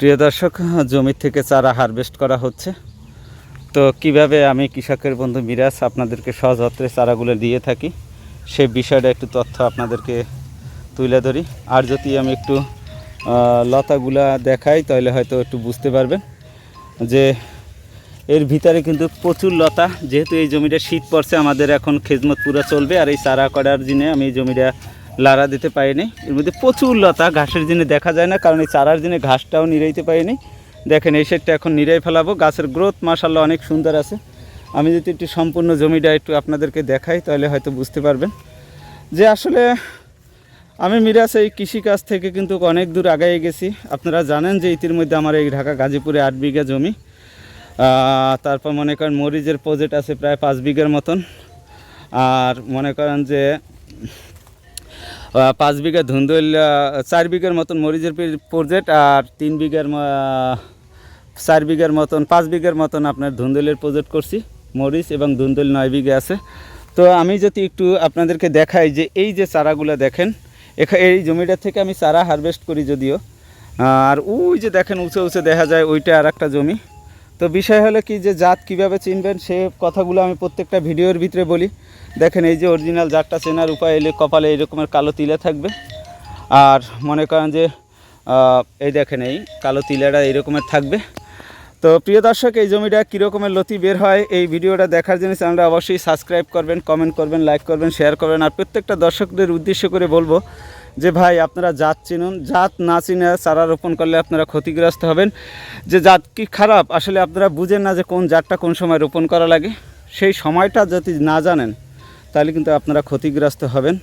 প্রিয় দর্শক, জমি থেকে চারা হারভেস্ট করা হচ্ছে। তো কীভাবে আমি কৃষকের বন্ধু মিরাজ আপনাদেরকে সহযত্রে চারাগুলো দিয়ে থাকি, সে বিষয়টা একটু তথ্য আপনাদেরকে তুলে ধরি। আর যদি আমি একটু লতাগুলা দেখাই, তাহলে হয়তো একটু বুঝতে পারবেন যে এর ভিতরে কিন্তু প্রচুর লতা। যেহেতু এই জমিটা শীত পড়ছে, আমাদের এখন খেজমত পুরো চলবে, আর এই চারা করার দিনে আমি এই জমিটা লাড়া দিতে পারিনি। এর মধ্যে প্রচুর লতা, ঘাসের দিনে দেখা যায় না, কারণ এই চারার দিনে ঘাসটাও নিরাইতে পারিনি। দেখেন, এই সেটটা এখন নিরাই ফেলাবো। গাছের গ্রোথ মাসাল্লাহ অনেক সুন্দর আছে। আমি যদি একটু সম্পূর্ণ জমিটা একটু আপনাদেরকে দেখাই, তাহলে হয়তো বুঝতে পারবেন। যে আসলে আমি মিরাজ এই কৃষিকাজ থেকে কিন্তু অনেক দূর আগাই গেছি। আপনারা জানেন যে ইতিমধ্যে আমার এই ঢাকা গাজীপুরে আট বিঘা জমি। তারপর মনে করেন মরিচের প্রজেক্ট আছে প্রায় পাঁচ বিঘার মতন। আর মনে করেন যে পাঁচ বিঘা ধুন্দুল চার বিঘার মতন মরিচের প্রজেক্ট আর তিন বিঘার চার বিঘার মতন, পাঁচ বিঘার মতন আপনার ধুন্দুলের প্রজেক্ট করছি। মরিচ এবং ধুন্দুল নয় বিঘা আছে। তো আমি যদি একটু আপনাদেরকে দেখাই যে এই যে চারাগুলো দেখেন, এখা এই জমিটা থেকে আমি চারা হারভেস্ট করি যদিও। আর ওই যে দেখেন, উঁচু উঁচু দেখা যায়, ওইটা আর একটা জমি। তো বিষয় হলো কি যে জাত কীভাবে চিনবেন, সে কথাগুলো আমি প্রত্যেকটা ভিডিওর ভিতরে বলি। দেখেন এই যে অরিজিনাল জাতটা চেনার উপায় এলে কপালে এই রকমের কালো তিলে থাকবে। আর মনে করেন যে এই দেখেন এই কালো তিলাটা এই রকমের থাকবে। তো প্রিয় দর্শক, এই জমিটা কীরকমের লতি বের হয় এই ভিডিওটা দেখার জন্য চ্যানেলটা অবশ্যই সাবস্ক্রাইব করবেন, কমেন্ট করবেন, লাইক করবেন, শেয়ার করবেন। আর প্রত্যেকটা দর্শকদের উদ্দেশ্য করে বলব যে ভাই আপনারা জাত চিনুন, জাত না চিনে চারা রোপণ করলে আপনারা ক্ষতিগ্রস্ত হবেন। যে জাত কি খারাপ, আসলে আপনারা বুঝেন না যে কোন জাতটা কোন সময় রোপণ করা লাগে। সেই সময়টা যদি না জানেন, তাহলে কিন্তু আপনারা ক্ষতিগ্রস্ত হবেন।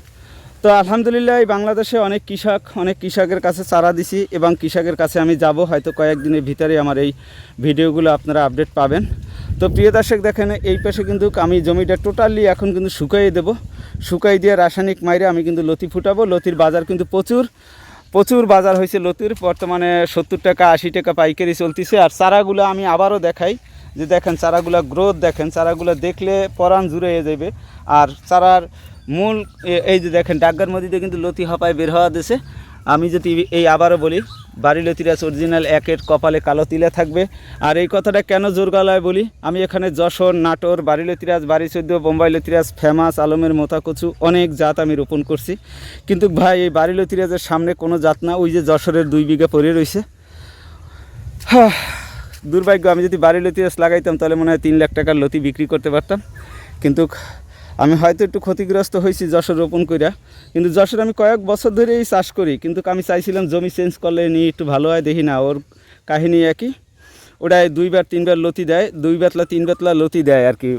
তো আলহামদুলিল্লাহ, এই বাংলাদেশে অনেক কৃষক, অনেক কৃষকের কাছে চারা দিছি এবং কৃষকের কাছে আমি যাব। হয়তো কয়েকদিনের ভিতরে আমার এই ভিডিওগুলো আপনারা আপডেট পাবেন। তো প্রিয় দর্শক, দেখেন, এই পাশে কিন্তু আমি জমিটা টোটালি এখন কিন্তু শুকাইয়ে দেব। শুকাই দিয়ে রাসায়নিক মাইরে আমি কিন্তু লতি ফুটাবো। লতির বাজার কিন্তু প্রচুর প্রচুর বাজার হয়েছে লতির। বর্তমানে সত্তর টাকা, আশি টাকা পাইকারি চলতেছে। আর চারাগুলো আমি আবারও দেখাই যে দেখেন, চারাগুলো গ্রোথ দেখেন, চারাগুলো দেখলে পরাণ জুড়ে যাবে আর চারার মূল এই যে দেখেন ডাগ্গার মধ্যে কিন্তু লতি হপায় বের হওয়া দিছে। আমি যদি এই আবারও বলি, বাড়ি লতিরাজ অরিজিনাল একের কপালে কালো তিলে থাকবে। আর এই কথাটা কেন জোর গলায় বলি, আমি এখানে যশোর, নাটোর, বাড়ি লতিরাজ, বাড়ি চোদ্দ, বোম্বাই লতিরাজ, ফেমাস, আলমের মোতাকচু অনেক জাত আমি রোপণ করছি। কিন্তু ভাই, এই বাড়ি লতিরাজের সামনে কোনো জাত না, ওই যে যশোরের দুই বিঘা পড়ে রয়েছে দুর্ভাগ্য, আমি যদি বাড়ি লতিরাজ লাগাইতাম, তাহলে মনে হয় তিন লাখ টাকার লতি বিক্রি করতে পারতাম। কিন্তু আমি হয়তো একটু ক্ষতিগ্রস্ত হয়েছি যশোর রোপণ করিয়া কিন্তু যশোর আমি কয়েক বছর ধরেই চাষ করি, কিন্তু আমি চাইছিলাম জমি চেঞ্জ করলে নিয়ে একটু ভালো হয়, দেখি না, ওর কাহিনী একই। ওটায় দুইবার, তিনবার লতি দেয়, দুই বেতলা, তিন বেতলা লতি দেয় আর কি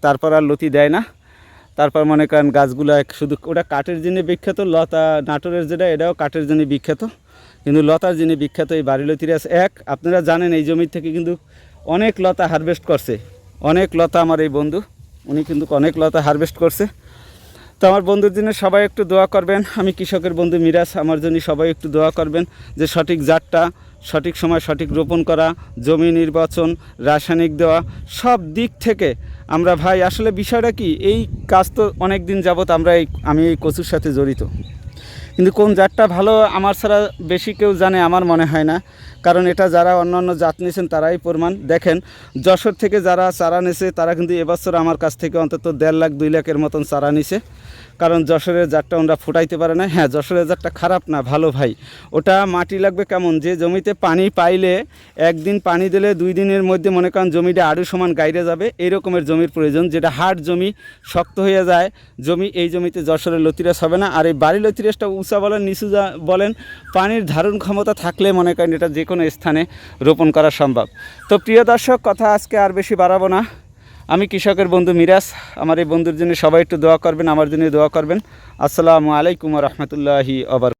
তারপর আর লতি দেয় না। তারপর মনে করেন গাছগুলো এক- শুধু ওটা কাঠের জন্য বিখ্যাত, লতা নাটোরের যেটা, এটাও কাঠের জন্য বিখ্যাত। কিন্তু লতার জন্য বিখ্যাত এই বাড়ি লতিরাজ এক। আপনারা জানেন এই জমির থেকে কিন্তু অনেক লতা হারভেস্ট করছে। অনেক লতা আমার এই বন্ধু। উনি কিন্তু অনেক লতা হারভেস্ট করছে। তো আমার বন্ধুর জন্য সবাই একটু দোয়া করবেন। আমি কৃষকের বন্ধু মিরাজ, আমার জন্য সবাই একটু দোয়া করবেন যে সঠিক জাতটা, সঠিক সময় সঠিক রোপণ করা, জমি নির্বাচন, রাসায়নিক দেওয়া, সব দিক থেকে আমরা ভাই, আসলে বিষয়টা কি? এই কাজ তো অনেক দিন যাবৎ আমরা এই, আমি এই কচুর সাথে জড়িত। কিন্তু কোন জাতটা ভালো আমার ছাড়া বেশি কেউ জানে, আমার মনে হয় না। কারণ এটা যারা অন্যান্য জাত নিয়েছেন তারাই প্রমাণ। দেখেন, যশোর থেকে যারা চারা নিছে, তারা কিন্তু এবছর আমার কাছ থেকে অন্তত দেড় লাখ, দুই লাখের মতন চারা নিছে। কারণ যশোরের জাতটা ওরা ফুটাইতে পারে না। হ্যাঁ যশোরের জাতটা খারাপ না, ভালো ভাই। ওটা মাটি লাগবে কেমন? যে জমিতে পানি পাইলে একদিন পানি দিলে দুই দিনের মধ্যে মনে করেন জমিটা আরও সমান গাইরে যাবে। এই রকমের জমির প্রয়োজন। যেটা হাট জমি, শক্ত হয়ে যায়, জমি এই জমিতে যশোরের লতিরাস হবে না। আর এই বাড়ি লতিরাসটা উঁচা বলেন নিচু বলেন, পানির ধারণ ক্ষমতা থাকলে মনে করেন এটা যে কোনো স্থানে রোপণ করা সম্ভব। তো প্রিয় দর্শক, কথা আজকে আর বেশি বাড়াবো না। আমি কৃষকের বন্ধু মিরাজ। আমার এই বন্ধুর জন্য সবাই একটু দোয়া করবেন, আমার জন্য দোয়া করবেন। আসসালামু আলাইকুম রহমতুল্লাহি আবার